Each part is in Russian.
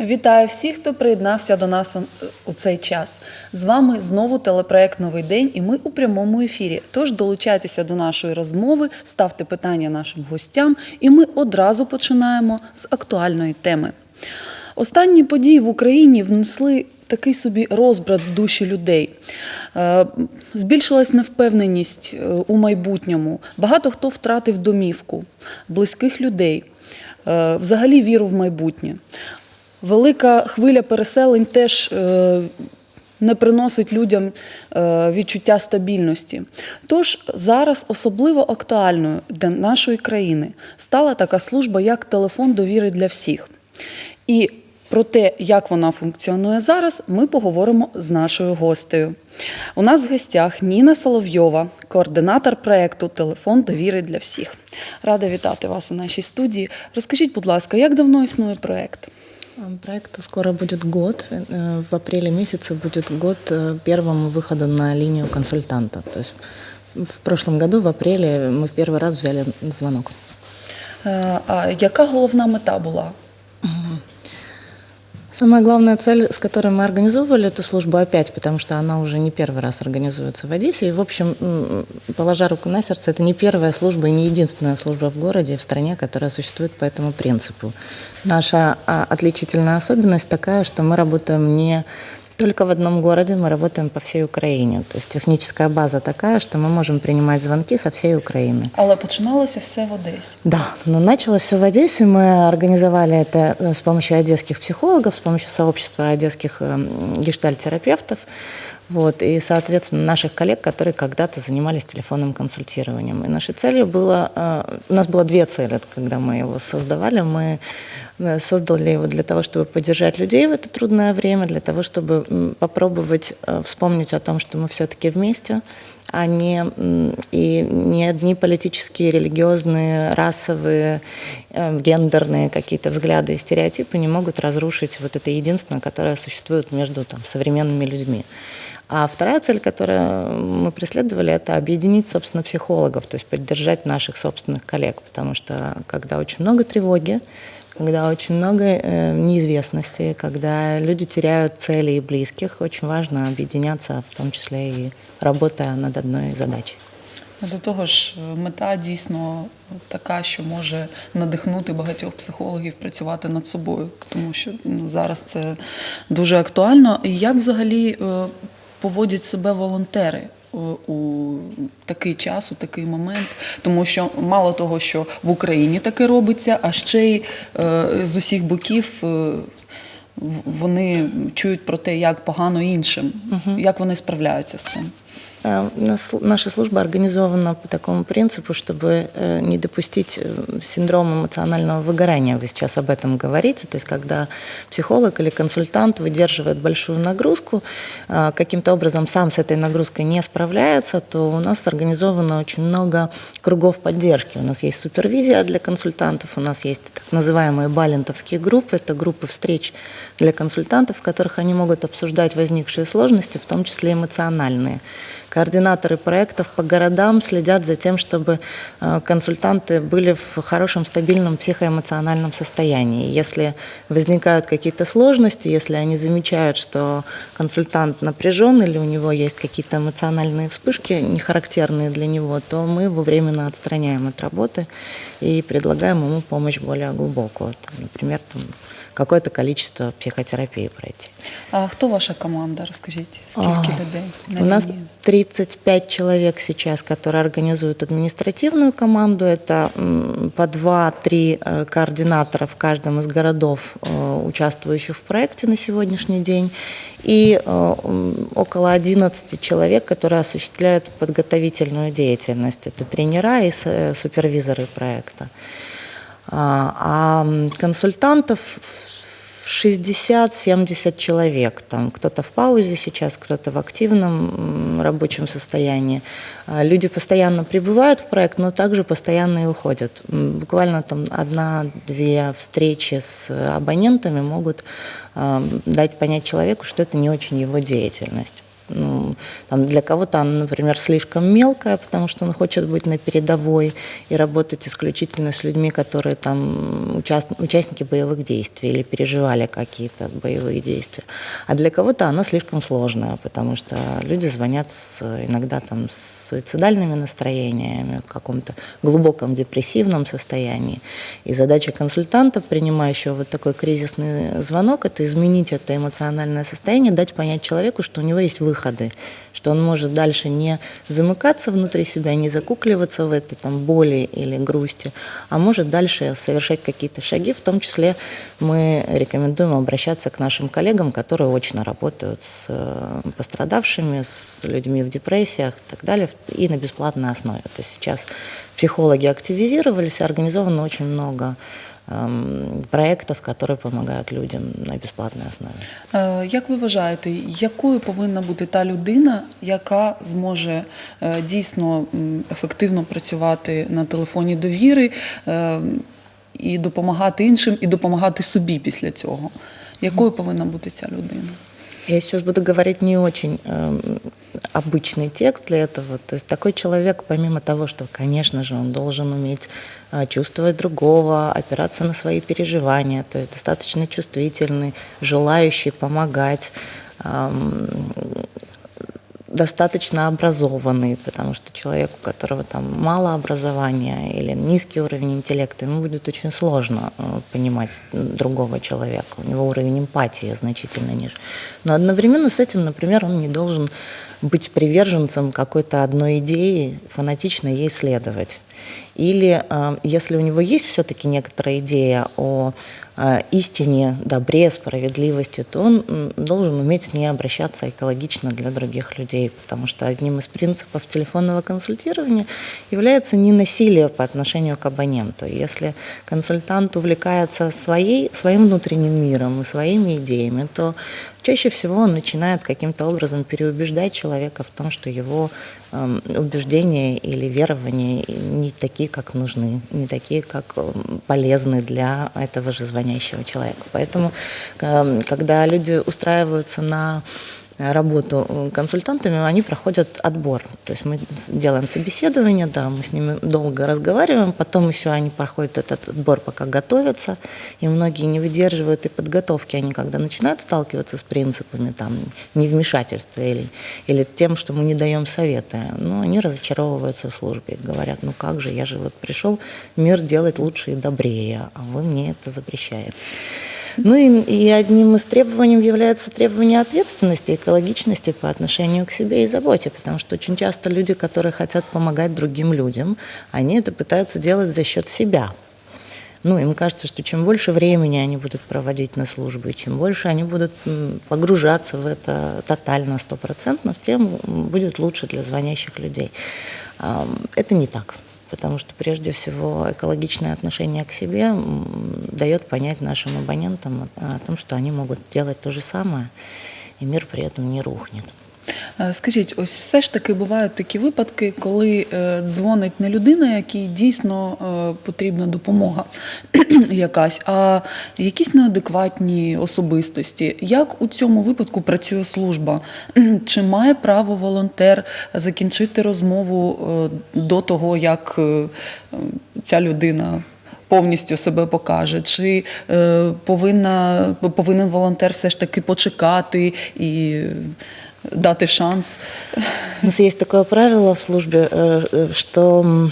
Вітаю всіх, хто приєднався до нас у- цей час. З вами знову телепроект Новий день, і ми у прямому ефірі. Тож долучайтеся до нашої розмови, ставте питання нашим гостям, і ми одразу починаємо з актуальної теми. Останні події в Україні внесли такий собі розбрат в душі людей. Е, Збільшилась невпевненість е, у майбутньому. Багато хто втратив домівку, близьких людей, е, взагалі віру в майбутнє. Велика хвиля переселень теж е, не приносить людям е, відчуття стабільності. Тож зараз особливо актуальною для нашої країни стала така служба, як телефон довіри для всіх. І про те, як вона функціонує зараз, ми поговоримо з нашою гостею. У нас в гостях Ніна Соловйова, координатор проєкту Телефон довіри для всіх. Рада вітати вас у нашій студії. Розкажіть, будь ласка, як давно існує проєкт? Проекту скоро будет год. Э, В апреле месяце будет год э, первому выходу на линию консультанта. То есть в прошлом году, в апреле, мы в первый раз взяли звонок. Е, А яка головна мета була? Самая главная цель, с которой мы организовывали эту службу опять, потому что она уже не первый раз организуется в Одессе. И, в общем, положа руку на сердце, это не первая служба и не единственная служба в городе, в стране, которая существует по этому принципу. Наша а, отличительная особенность такая, что мы работаем не только в одном городе, мы работаем по всей Украине. То есть техническая база такая, что мы можем принимать звонки со всей Украины. Але починалося все в Одесі. Да, но началось все в Одессе. Мы организовали это э, с помощью одесских психологов, с помощью сообщества одесских эм, гештальтерапевтов. Вот, и, соответственно, наших коллег, которые когда-то занимались телефонным консультированием. И нашей целью было... э, У нас было две цели, когда мы его создавали. Мы э, создали его для того, чтобы поддержать людей в это трудное время, для того, чтобы попробовать э, вспомнить о том, что мы все-таки вместе, а не, и не одни политические, религиозные, расовые, э, гендерные какие-то взгляды и стереотипы не могут разрушить вот это единство, которое существует между там, современными людьми. А вторая цель, которую мы преследовали, это объединить, собственно, психологов, то есть поддержать наших собственных коллег, потому что когда очень много тревоги, когда очень много э, неизвестности, когда люди теряют цели и близких, очень важно объединяться, в том числе и работая над одной задачей. До того ж, мета дійсно така, що може надихнути багатьох психологів працювати над собою, тому що ну, зараз це дуже актуально. І як взагалі е, поводять себе волонтери? У такий час, у такий момент, тому що мало того, що в Україні таке робиться, а ще й е, з усіх боків е, вони чують про те, як погано іншим, як вони справляються з цим. Э, Наша служба организована по такому принципу, чтобы э, не допустить э, синдрома эмоционального выгорания. Вы сейчас об этом говорите. То есть, когда психолог или консультант выдерживает большую нагрузку, каким-то образом сам с этой нагрузкой не справляется, то у нас организовано очень много кругов поддержки. У нас есть супервизия для консультантов, у нас есть так называемые балентовские группы. Это группы встреч для консультантов, в которых они могут обсуждать возникшие сложности, в том числе эмоциональные. Координаторы проектов по городам следят за тем, чтобы э, консультанты были в хорошем, стабильном психоэмоциональном состоянии. Если возникают какие-то сложности, если они замечают, что консультант напряжен или у него есть какие-то эмоциональные вспышки, не характерные для него, то мы его временно отстраняем от работы и предлагаем ему помощь более глубокую. Там, например, там, какое-то количество психотерапии пройти. А хто ваша команда? Розкажіть, скільки А, людей? на У нас лінії? 35 человек сейчас, которые организуют административную команду. Это м, по 2-3 э, координатора в каждом из городов, э, участвующих в проекте на сегодняшний день. И э, м, около 11 человек, которые осуществляют подготовительную деятельность. Это тренера и с- э, супервизоры проекта. А а, консультантов 60-70 человек. Там кто-то в паузе сейчас, кто-то в активном рабочем состоянии. А, Люди постоянно прибывают в проект, но также постоянно и уходят. Буквально там одна-две встречи с абонентами могут а, дать понять человеку, что это не очень его деятельность. Ну, там для кого-то она, например, слишком мелкая, потому что он хочет быть на передовой и работать исключительно с людьми, которые там участ... участники боевых действий или переживали какие-то боевые действия. А для кого-то она слишком сложная, потому что люди звонят с, иногда там с суицидальными настроениями, в каком-то глубоком депрессивном состоянии. И задача консультанта, принимающего вот такой кризисный звонок, это изменить это эмоциональное состояние, дать понять человеку, что у него есть выходы, что он может дальше не замыкаться внутри себя, не закукливаться в этой там боли или грусти, а может дальше совершать какие-то шаги, в том числе мы рекомендуем обращаться к нашим коллегам, которые очно работают с э, пострадавшими, с людьми в депрессиях и так далее, и на бесплатной основе. То есть сейчас психологи активизировались, организовано очень много проєктів, які допомагають людям на безплатній основі. Е, Як ви вважаєте, якою повинна бути та людина, яка зможе е, дійсно ефективно працювати на телефоні довіри е, і допомагати іншим, і допомагати собі після цього? Якою повинна бути ця людина? Я сейчас буду говорить не очень обычный текст для этого. То есть такой человек, помимо того, что, конечно же, он должен уметь э, чувствовать другого, опираться на свои переживания, то есть достаточно чувствительный, желающий помогать, достаточно образованный, потому что человек, у которого там мало образования или низкий уровень интеллекта, ему будет очень сложно э, понимать другого человека. У него уровень эмпатии значительно ниже. Но одновременно с этим, например, он не должен быть приверженцем какой-то одной идеи, фанатично ей следовать. Или э, если у него есть все-таки некоторая идея о истине, добре, справедливости, то он должен уметь с ней обращаться экологично для других людей, потому что одним из принципов телефонного консультирования является не насилие по отношению к абоненту. Если консультант увлекается своей, своим внутренним миром и своими идеями, то чаще всего он начинает каким-то образом переубеждать человека в том, что его убеждения или верования не такие, как нужны, не такие, как эм, полезны для этого же звонящего человека. Поэтому, эм, когда люди устраиваются на работу э, консультантами, они проходят отбор. То есть мы делаем собеседование, да, мы с ними долго разговариваем, потом еще они проходят этот отбор, пока готовятся, и многие не выдерживают и подготовки. Они когда начинают сталкиваться с принципами там, невмешательства или, или тем, что мы не даем советы, ну, они разочаровываются в службе, говорят, ну как же, я же вот пришел мир делать лучше и добрее, а вы мне это запрещаете. Ну и, и одним из требований является требование ответственности, экологичности по отношению к себе и заботе, потому что очень часто люди, которые хотят помогать другим людям, они это пытаются делать за счет себя. Ну, им кажется, что чем больше времени они будут проводить на службе, чем больше они будут погружаться в это тотально, стопроцентно, тем будет лучше для звонящих людей. Это не так. Потому что прежде всего экологичное отношение к себе дает понять нашим абонентам о том, что они могут делать то же самое, и мир при этом не рухнет. Е, Скажіть, ось все ж таки бувають такі випадки, коли е, дзвонить не людина, якій дійсно е, потрібна допомога якась, а якісь неадекватні особистості. Як у цьому випадку працює служба? Чи має право волонтер закінчити розмову до того, як ця людина? Повністю себе покаже, чи повинна повинен волонтер все ж таки почекати і дати шанс. У нас есть такое правило в службе, э, что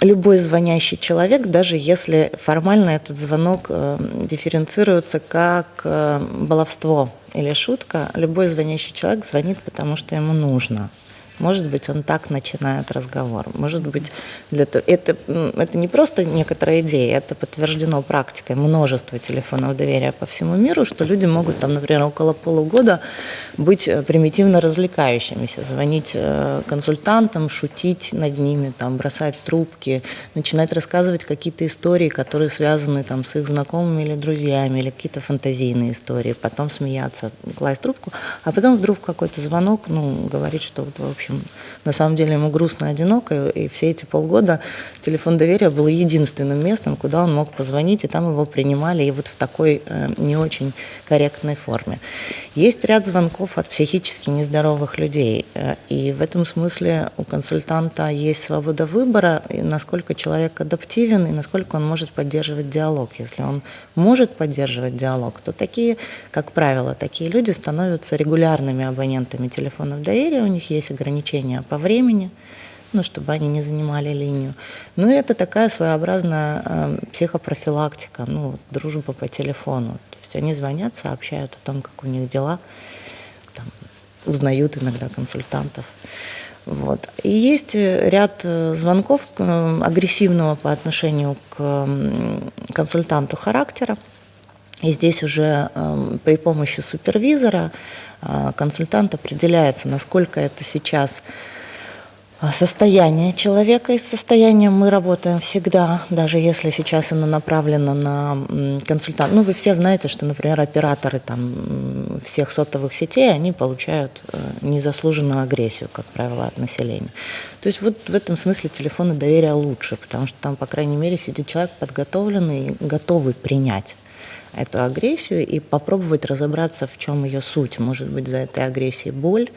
любой звонящий человек, даже если формально этот звонок э, дифференцируется как э, баловство или шутка, любой звонящий человек звонит, потому что ему нужно. Может быть, он так начинает разговор. Может быть, для того... это, это не просто некоторая идея, это подтверждено практикой множество телефонов доверия по всему миру, что люди могут там, например, около полугода быть э, примитивно развлекающимися, звонить э, консультантам, шутить над ними, там, бросать трубки, начинать рассказывать какие-то истории, которые связаны там, с их знакомыми или друзьями, или какие-то фантазийные истории, потом смеяться, класть трубку, а потом вдруг какой-то звонок, ну, говорит, что вот, в общем, на самом деле, ему грустно, одиноко, и все эти полгода телефон доверия был единственным местом, куда он мог позвонить, и там его принимали, и вот в такой э, не очень корректной форме. Есть ряд звонков от психически нездоровых людей, э, и в этом смысле у консультанта есть свобода выбора, и насколько человек адаптивен, и насколько он может поддерживать диалог. Если он может поддерживать диалог, то такие, как правило, такие люди становятся регулярными абонентами телефонов доверия, у них есть ограничения по времени, ну, чтобы они не занимали линию. Ну, это такая своеобразная э, психопрофилактика, ну, вот, дружба по телефону. То есть они звонят, сообщают о том, как у них дела, там, узнают иногда консультантов. Вот. И есть э, ряд э, звонков э, агрессивного по отношению к консультанту характера. И здесь уже э, при помощи супервизора э, консультант определяется, насколько это сейчас состояние человека. И с состоянием мы работаем всегда, даже если сейчас оно направлено на консультант. Ну, вы все знаете, что, например, операторы там, всех сотовых сетей, они получают э, незаслуженную агрессию, как правило, от населения. То есть вот в этом смысле телефоны доверия лучше, потому что там, по крайней мере, сидит человек подготовленный, готовый принять эту агрессию и попробовать разобраться, в чем ее суть. Может быть, за этой агрессией боль,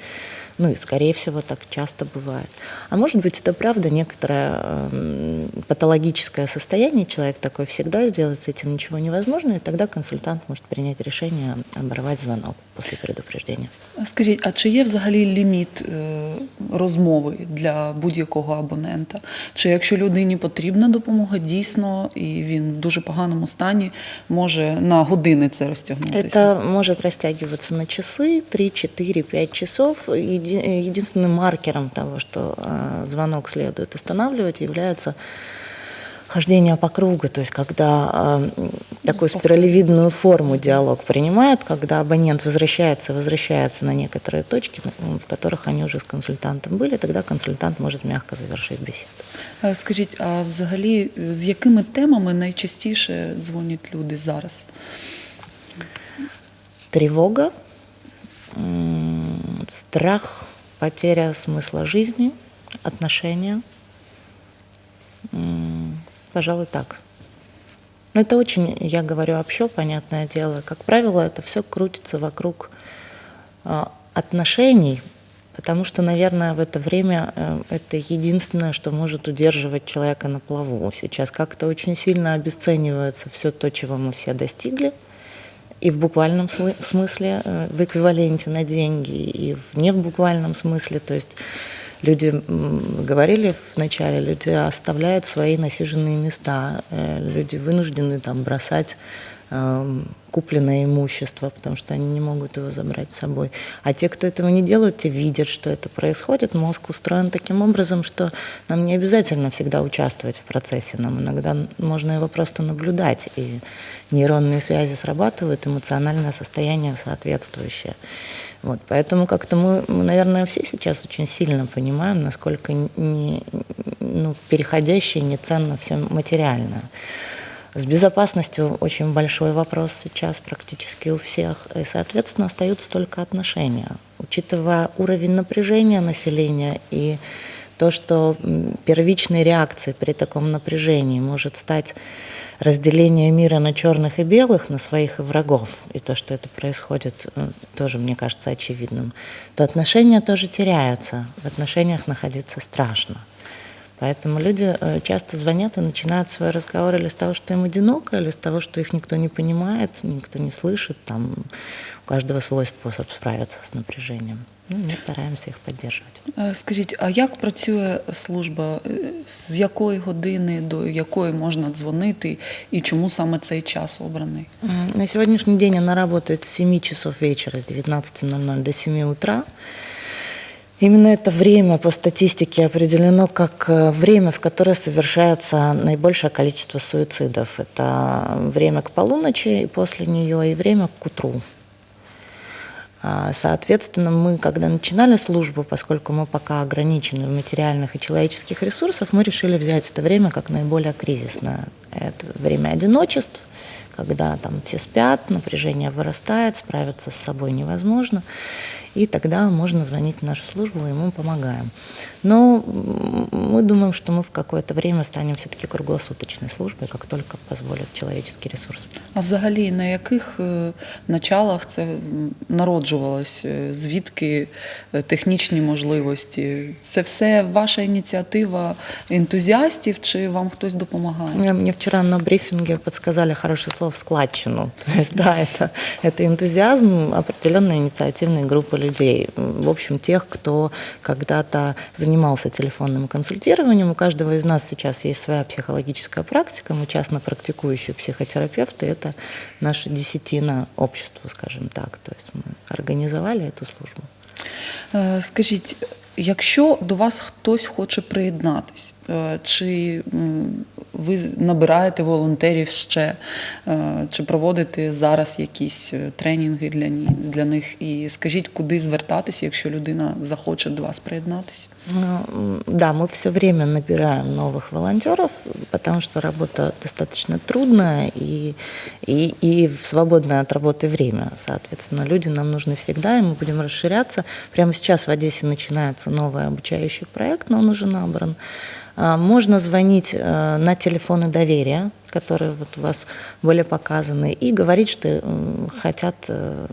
ну и, скорее всего, так часто бывает. А может быть, это правда некоторое э, патологическое состояние, человек такой всегда, сделать с этим ничего невозможно, и тогда консультант может принять решение оборвать звонок после предупреждения. Скажіть, а чи є взагалі ліміт е, розмови для будь-якого абонента? Чи якщо людині потрібна допомога дійсно, і він в дуже поганому стані, може на години це розтягнутися? Это может растягиваться на часы, 3, 4, 5 часов. Еди- Единственным маркером того, что э, звонок следует останавливать, является хождение по кругу, то есть когда э, такую спиралевидную форму диалог принимает, когда абонент возвращается, возвращается на некоторые точки, на- в которых они уже с консультантом были, тогда консультант может мягко завершить беседу. Е, Скажіть, а взагалі е, з якими темами найчастіше дзвонять люди зараз? Тревога, м, страх, потеря смысла жизни, отношения. Пожалуй, так. Но это очень, я говорю общо, понятное дело. Как правило, это все крутится вокруг а, отношений, потому что, наверное, в это время э, это единственное, что может удерживать человека на плаву. Сейчас как-то очень сильно обесценивается все то, чего мы все достигли, и в буквальном смы- смысле, э, в эквиваленте на деньги, и в не в буквальном смысле. То есть люди, говорили вначале, люди оставляют свои насиженные места, э, люди вынуждены там бросать купленное имущество, потому что они не могут его забрать с собой. А те, кто этого не делают, те видят, что это происходит. Мозг устроен таким образом, что нам не обязательно всегда участвовать в процессе. Нам иногда можно его просто наблюдать, и нейронные связи срабатывают, эмоциональное состояние соответствующее. Вот, поэтому как-то мы, мы, наверное, все сейчас очень сильно понимаем, насколько не, ну, переходящее не ценно все материальное. С безопасностью очень большой вопрос сейчас практически у всех. И, соответственно, остаются только отношения. Учитывая уровень напряжения населения и то, что первичной реакцией при таком напряжении может стать разделение мира на черных и белых, на своих и врагов, и то, что это происходит, э, тоже, мне кажется, очевидным, то отношения тоже теряются. В отношениях находиться страшно. Поэтому люди э, часто звонят и начинают свой разговор или с того, что им одиноко, или с того, что их никто не понимает, никто не слышит. Там у каждого свой способ справиться с напряжением. Ну, мы стараемся их поддерживать. Е, Скажіть, а як працює служба? Е, З якої години до якої можна дзвонити і чому саме цей час обраний? М, На сегодняшний день она работает с 7 часов вечера, с 19.00 до 7 утра. Именно это время по статистике определено как э, время, в которое совершается наибольшее количество суицидов. Это время к полуночи и после нее, и время к утру. А, Соответственно, мы, когда начинали службу, поскольку мы пока ограничены в материальных и человеческих ресурсах, мы решили взять это время как наиболее кризисное. это время одиночеств, когда там все спят, напряжение вырастает, справиться с собой невозможно. И тогда можно звонить в нашу службу, и мы помогаем. Но мы думаем, что мы в какое-то время станем все-таки круглосуточной службой, как только позволит человеческий ресурс. А взагалі на е, началах це м, народжувалось? Е, Звідки е, технічні можливості? Це все ваша ініціатива ентузіастів, чи вам хтось допомагає? Мне мне вчера на брифинге подсказали хорошее слово «складчину». То есть, да, это, это энтузиазм определенной инициативной группы людей. В общем, тех, кто когда-то занимался телефонным консультированием. У каждого из нас сейчас есть своя психологическая практика. Мы частно практикующие психотерапевты. Это наша десятина общества, скажем так. То есть мы организовали эту службу. Е, Скажіть, якщо до вас хтось хоче приєднатись, чи м, ви з- набираєте волонтерів ще, е, чи проводите зараз якісь е, тренінги для, ні- для них? І скажіть, куди звертатися, якщо людина захоче до вас приєднатися? Ну, м, Да, мы все время набираем новых волонтеров, потому что работа достаточно трудная и, и, и в свободное от работы время. Соответственно, люди нам нужны всегда, и мы будем расширяться. Прямо сейчас в Одессе начинается новый обучающий проект, но он уже набран. А, Можно звонить э, на телефоны доверия, которые вот у вас были показаны, и говорить, что м, хотят э,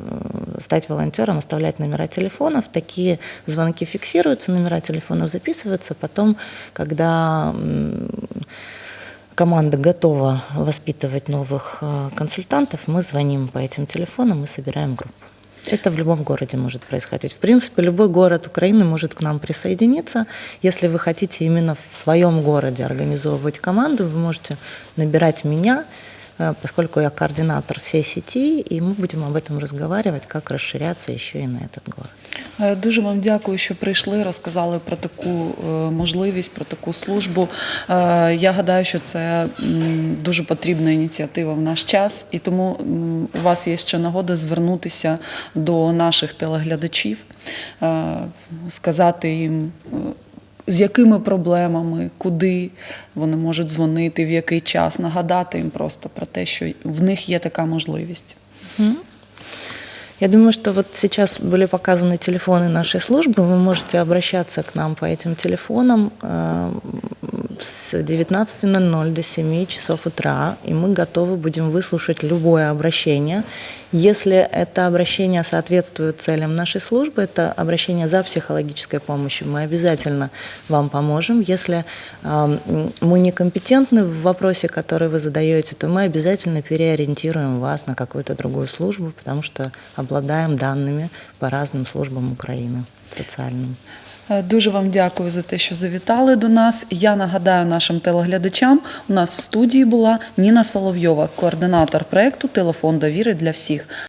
стать волонтером, оставлять номера телефонов. Такие звонки фиксируются, номера телефонов записываются. Потом, когда команда готова воспитывать новых э, консультантов, мы звоним по этим телефонам и собираем группу. Это в любом городе может происходить. В принципе, любой город Украины может к нам присоединиться. Если вы хотите именно в своем городе организовывать команду, вы можете набирать меня, поскольку я координатор всей сети, и мы будем об этом разговаривать, как расширяться еще и на этот город. Е, Дуже вам дякую, що прийшли, розказали про таку е, можливість, про таку службу. Е, Я гадаю, що це м, дуже потрібна ініціатива в наш час, і тому м, у вас є ще нагода звернутися до наших телеглядачів, е, сказати їм. е, З якими проблемами, куди вони можуть дзвонити, в який час, нагадати їм просто про те, що в них є така можливість. Я думаю, что вот сейчас были показаны телефоны нашей службы. Вы можете обращаться к нам по этим телефонам э, с 19.00 до 7 часов утра, и мы готовы будем выслушать любое обращение. Если это обращение соответствует целям нашей службы, это обращение за психологической помощью, мы обязательно вам поможем. Если э, мы некомпетентны в вопросе, который вы задаете, то мы обязательно переориентируем вас на какую-то другую службу, потому что обладаем данными по разным службам Украины социальным. Е, Дуже вам дякую за те, що завітали до нас. Я нагадаю нашим телеглядачам, у нас в студії була Ніна Соловйова, координатор проекту Телефон довіри для всіх.